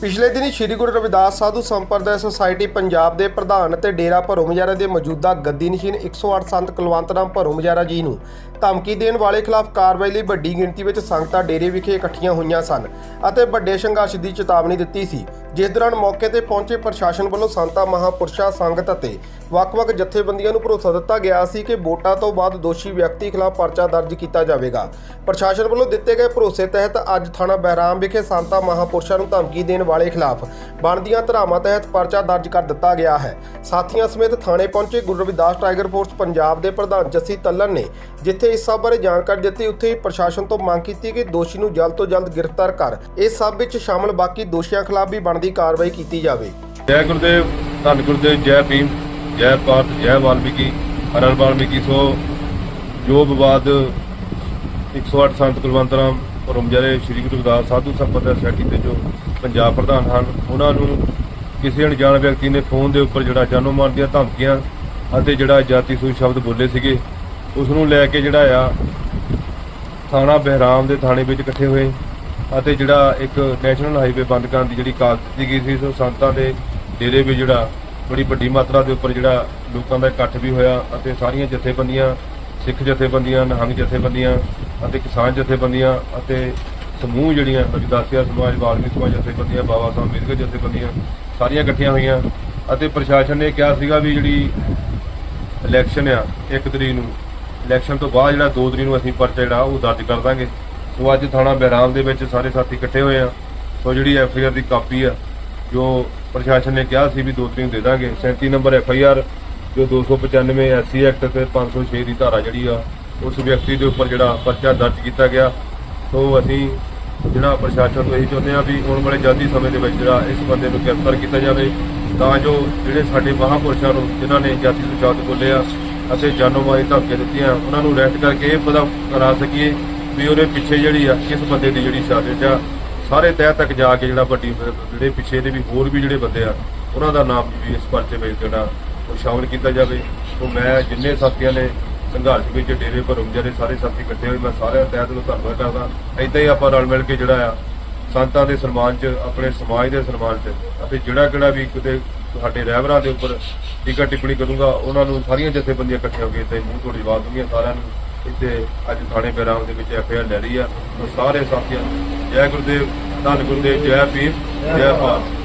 ਪਿਛਲੇ ਦਿਨੀ ਸ੍ਰੀ ਗੁਰੂ ਰਵਿਦਾਸ ਸਾਧੂ ਸੰਪਰਦਾਇ ਸੁਸਾਇਟੀ ਪੰਜਾਬ ਦੇ ਪ੍ਰਧਾਨ ਅਤੇ ਡੇਰਾ ਭਰੋਮਜਾਰਾ ਦੇ ਮੌਜੂਦਾ ਗੱਦੀ ਨਸ਼ੀਨ 108 ਸੰਤ ਕੁਲਵੰਤ ਰਾਮ ਭਰੋ ਮਜਾਰਾ ਜੀ ਨੂੰ ਧਮਕੀ ਦੇਣ ਵਾਲੇ ਖਿਲਾਫ ਕਾਰਵਾਈ ਲਈ ਵੱਡੀ ਗਿਣਤੀ ਵਿੱਚ ਸੰਗਤਾਂ ਡੇਰੇ ਵਿਖੇ ਇਕੱਠੀਆਂ ਹੋਈਆਂ ਸਨ ਅਤੇ ਵੱਡੇ ਸੰਘਰਸ਼ ਦੀ ਚੇਤਾਵਨੀ ਦਿੱਤੀ ਸੀ। ਜਿਸ ਦੌਰਾਨ ਮੌਕੇ ਤੇ ਪਹੁੰਚੇ ਪ੍ਰਸ਼ਾਸਨ ਵੱਲੋਂ ਸੰਤਾਂ, ਮਹਾਪੁਰਸ਼ਾਂ, ਸੰਗਤ ਅਤੇ ਵੱਖ-ਵੱਖ ਜਥੇਬੰਦੀਆਂ ਨੂੰ ਭਰੋਸਾ ਦਿੱਤਾ ਗਿਆ ਸੀ ਕਿ ਵੋਟਾਂ ਤੋਂ ਬਾਅਦ ਦੋਸ਼ੀ ਵਿਅਕਤੀ ਖਿਲਾਫ ਪਰਚਾ ਦਰਜ ਕੀਤਾ ਜਾਵੇਗਾ। ਪ੍ਰਸ਼ਾਸਨ ਵੱਲੋਂ ਦਿੱਤੇ ਗਏ ਭਰੋਸੇ ਤਹਿਤ ਅੱਜ ਥਾਣਾ ਬਹਿਰਾਮ ਵਿਖੇ ਸੰਤਾ, ਮਹਾਪੁਰਸ਼ਾਂ ਨੂੰ ਧਮਕੀ ਦੇਣ ਵਾਲੇ ਖਿਲਾਫ ਬਣਦੀਆਂ ਧਾਰਾਵਾਂ ਤਹਿਤ ਪਰਚਾ ਦਰਜ ਕਰ ਦਿੱਤਾ ਗਿਆ ਹੈ। ਸਾਥੀਆਂ ਸਮੇਤ ਥਾਣੇ ਪਹੁੰਚੇ ਗੁਰੂ ਰਵਿਦਾਸ ਟਾਈਗਰ ਫੋਰਸ ਪੰਜਾਬ ਦੇ ਪ੍ਰਧਾਨ ਜੱਸੀ ਤੱਲਨ ਨੇ, ਜਿੱਥੇ ਇਸ ਸਭ ਬਾਰੇ ਜਾਣਕਾਰੀ ਦਿੱਤੀ, ਉੱਥੇ ਹੀ ਪ੍ਰਸ਼ਾਸਨ ਤੋਂ ਮੰਗ ਕੀਤੀ ਕਿ ਦੋਸ਼ੀ ਨੂੰ ਜਲਦ ਤੋਂ ਜਲਦ ਗ੍ਰਿਫਤਾਰ ਕਰ। ਇਸ ਸਭ ਵਿੱਚ ਸ਼ਾਮਲ ਬਾਕੀ ਦੋਸ਼ੀਆਂ ਖਿਲਾਫ ਵੀ ਬਣਦੀ ਕਾਰਵਾਈ ਕੀਤੀ ਜਾਵੇ। ਜੈ ਗੁਰਦੇਵ, ਧੰਨ ਗੁਰਦੇਵ, ਜੈ ਭੀਮ, ਜੈ ਭਾਰਤ ਜੈ ਵਾਲਮੀਕੀ ਹਰਰ ਵਾਲਮੀਕੀ। ਸੋ ਜੋ ਵਿਵਾਦ 108 ਸੰਤ ਕੁਲਵੰਤ ਰਾਮ ਰਮਜਰੇ ਸ੍ਰੀ ਗੁਰੂ ਰਵਿਦਾਸ ਸਾਧੂ ਸੰਪਰਦਾ ਸੋਸਾਇਟੀ ਦੇ ਜੋ ਪੰਜਾਬ ਪ੍ਰਧਾਨ ਹਨ, ਉਹਨਾਂ ਨੂੰ ਕਿਸੇ ਅਣਜਾਣ ਵਿਅਕਤੀ ਨੇ ਫੋਨ ਦੇ ਉੱਪਰ ਜਿਹੜਾ ਜਾਨੋਂ ਮਾਰ ਦੀਆਂ ਧਮਕੀਆਂ ਅਤੇ ਜਿਹੜਾ ਜਾਤੀ ਸੂਚ ਸ਼ਬਦ ਬੋਲੇ ਸੀਗੇ ਉਸ ਨੂੰ ਲੈ ਕੇ ਜਿਹੜਾ ਆ, ਥਾਣਾ ਬਹਿਰਾਮ ਦੇ ਥਾਣੇ ਵਿੱਚ ਇਕੱਠੇ ਹੋਏ ਅਤੇ ਜਿਹੜਾ ਇੱਕ ਨੈਸ਼ਨਲ ਹਾਈਵੇ ਬੰਦ ਕਰਨ ਦੀ ਜਿਹੜੀ ਕਾਲ ਦਿੱਤੀ ਗਈ ਸੀ, ਸੋ ਸੰਤਾਂ ਦੇ ਡੇਰੇ ਵੀ ਜਿਹੜਾ ਬੜੀ ਵੱਡੀ ਮਾਤਰਾ ਦੇ ਉੱਪਰ ਜਿਹੜਾ ਲੋਕਾਂ ਦਾ ਇਕੱਠ ਵੀ ਹੋਇਆ ਅਤੇ ਸਾਰੀਆਂ ਜਥੇਬੰਦੀਆਂ, ਸਿੱਖ ਜਥੇਬੰਦੀਆਂ, ਨਿਹੰਗ ਜਥੇਬੰਦੀਆਂ ਅਤੇ ਕਿਸਾਨ ਜਥੇਬੰਦੀਆਂ ਅਤੇ ਸਮੂਹ ਜਿਹੜੀਆਂ ਰਵਿਦਾਸੀਆ ਸਮਾਜ ਵਾਲਮੀ ਸਮਾਜ ਜਥੇਬੰਦੀਆਂ, ਬਾਬਾ ਸਾਹਿਬ ਅੰਬੇਦਕਰ ਜਥੇਬੰਦੀਆਂ ਸਾਰੀਆਂ ਇਕੱਠੀਆਂ ਹੋਈਆਂ ਅਤੇ ਪ੍ਰਸ਼ਾਸਨ ਨੇ ਕਿਹਾ ਸੀਗਾ ਵੀ ਜਿਹੜੀ ਇਲੈਕਸ਼ਨ ਆ, ਇੱਕ ਤਰੀਕ ਨੂੰ ਇਲੈਕਸ਼ਨ ਤੋਂ ਬਾਅਦ ਜਿਹੜਾ 2 ਤਰੀਕ ਨੂੰ ਅਸੀਂ ਪਰਚਾ ਜਿਹੜਾ ਉਹ ਦਰਜ ਕਰ ਦਾਂਗੇ। ਸੋ ਅੱਜ ਥਾਣਾ ਬਹਿਰਾਮ ਦੇ ਵਿੱਚ ਸਾਰੇ ਸਾਥੀ ਇਕੱਠੇ ਹੋਏ ਆ। ਸੋ ਜਿਹੜੀ ਐਫ ਆਈ ਆਰ ਦੀ ਕਾਪੀ ਆ, ਜੋ ਪ੍ਰਸ਼ਾਸਨ ਨੇ ਕਿਹਾ ਸੀ ਵੀ 2 ਤਰੀਕ ਨੂੰ ਦੇ ਦਾਂਗੇ। 37 ਨੰਬਰ ਐਫ ਆਈ ਆਰ ਜੋ 295 ਐਸਸੀ ਐਕਟ ਤੇ 506 ਦੀ ਧਾਰਾ ਜਿਹੜੀ ਆ, ਉਸ ਵਿਅਕਤੀ ਦੇ ਉੱਪਰ ਜਿਹੜਾ ਪਰਚਾ ਦਰਜ ਕੀਤਾ ਗਿਆ। ਸੋ ਅਸੀਂ ਜਿਹੜਾ ਪ੍ਰਸ਼ਾਸਨ ਤੋਂ ਇਹੀ ਚਾਹੁੰਦੇ ਆ ਵੀ ਆਉਣ ਵਾਲੇ ਜਲਦੀ ਸਮੇਂ ਦੇ ਵਿੱਚ ਜਿਹੜਾ ਇਸ ਬੰਦੇ ਨੂੰ ਗ੍ਰਿਫਤਾਰ ਕੀਤਾ ਜਾਵੇ, ਤਾਂ ਜੋ ਜਿਹੜੇ ਸਾਡੇ ਮਹਾਂਪੁਰਸ਼ਾਂ ਨੂੰ, ਜਿਨ੍ਹਾਂ ਨੇ ਜਾਤੀ ਤੋਂ ਸ਼ਬਦ ਬੋਲੇ ਆ ਅਸੀਂ ਜਾਨੋ ਮਾਰੀ ਧਮਕੀਆਂ ਦਿੱਤੀਆਂ। ਉਹਨਾਂ ਨੂੰ ਰੈਸਟ ਕਰਕੇ ਇਹ ਪਤਾ ਕਰਾ ਸਕੀਏ ਵੀ ਉਹਦੇ ਪਿੱਛੇ ਜਿਹੜੀ ਆ, ਕਿਸ ਬੰਦੇ ਦੀ ਜਿਹੜੀ ਸਾਜ਼ਿਸ਼ ਆ। ਸਾਰੇ ਤਹਿ ਤੱਕ ਜਾ ਕੇ ਜਿਹੜਾ ਵੱਡੀ ਜਿਹੜੇ ਪਿੱਛੇ ਦੇ ਵੀ ਹੋਰ ਵੀ ਜਿਹੜੇ ਬੰਦੇ ਆ, ਉਹਨਾਂ ਦਾ ਨਾਮ ਵੀ ਇਸ ਪਰਚੇ ਵਿੱਚ ਜਿਹੜਾ ਉਹ ਸ਼ਾਮਲ ਕੀਤਾ ਜਾਵੇ। ਸੋ ਮੈਂ ਜਿੰਨੇ ਸਾਥੀਆਂ ਨੇ ਸੰਘਰਸ਼ ਵਿੱਚ ਡੇਰੇ ਭਰਮ ਜਿਹੜੇ ਸਾਰੇ ਸਾਥੀ ਇਕੱਠੇ ਹੋਏ, ਮੈਂ ਸਾਰਿਆਂ ਦਾ ਤਹਿ ਦਿਲੋਂ ਧੰਨਵਾਦ ਕਰਦਾ। ਏਦਾਂ ਹੀ ਆਪਾਂ ਰਲ ਮਿਲ ਕੇ ਜਿਹੜਾ ਆ ਸੰਤਾਂ ਦੇ ਸਨਮਾਨ 'ਚ, ਆਪਣੇ ਸਮਾਜ ਦੇ ਸਨਮਾਨ 'ਚ, ਅਤੇ ਜਿਹੜਾ ਕਿਹੜਾ ਵੀ ਕਿਤੇ ਸਾਡੇ ਰਹਿਬਰਾਂ ਦੇ ਉੱਪਰ ਟੀਕਾ ਟਿੱਪਣੀ ਕਰੂੰਗਾ, ਉਹਨਾਂ ਨੂੰ ਸਾਰੀਆਂ ਜਥੇਬੰਦੀਆਂ ਇਕੱਠੀਆਂ ਹੋ ਕੇ ਤੇ ਮੂੰਹ ਤੋੜ ਜਵਾਬ ਦੂੰਗੀਆਂ ਸਾਰਿਆਂ ਨੂੰ ਇੱਥੇ ਅੱਜ ਥਾਣੇ ਬੈਰਾਮ ਦੇ ਵਿੱਚ ਐਫ ਆਈ ਆਰ ਲੈ ਲਈ ਆ। ਸੋ ਸਾਰੇ ਸਾਥੀਆਂ, ਜੈ ਗੁਰਦੇਵ, ਧੰਨ ਗੁਰਦੇਵ, ਜੈ ਪੀਰ ਜੈ ਭਾਰਤ।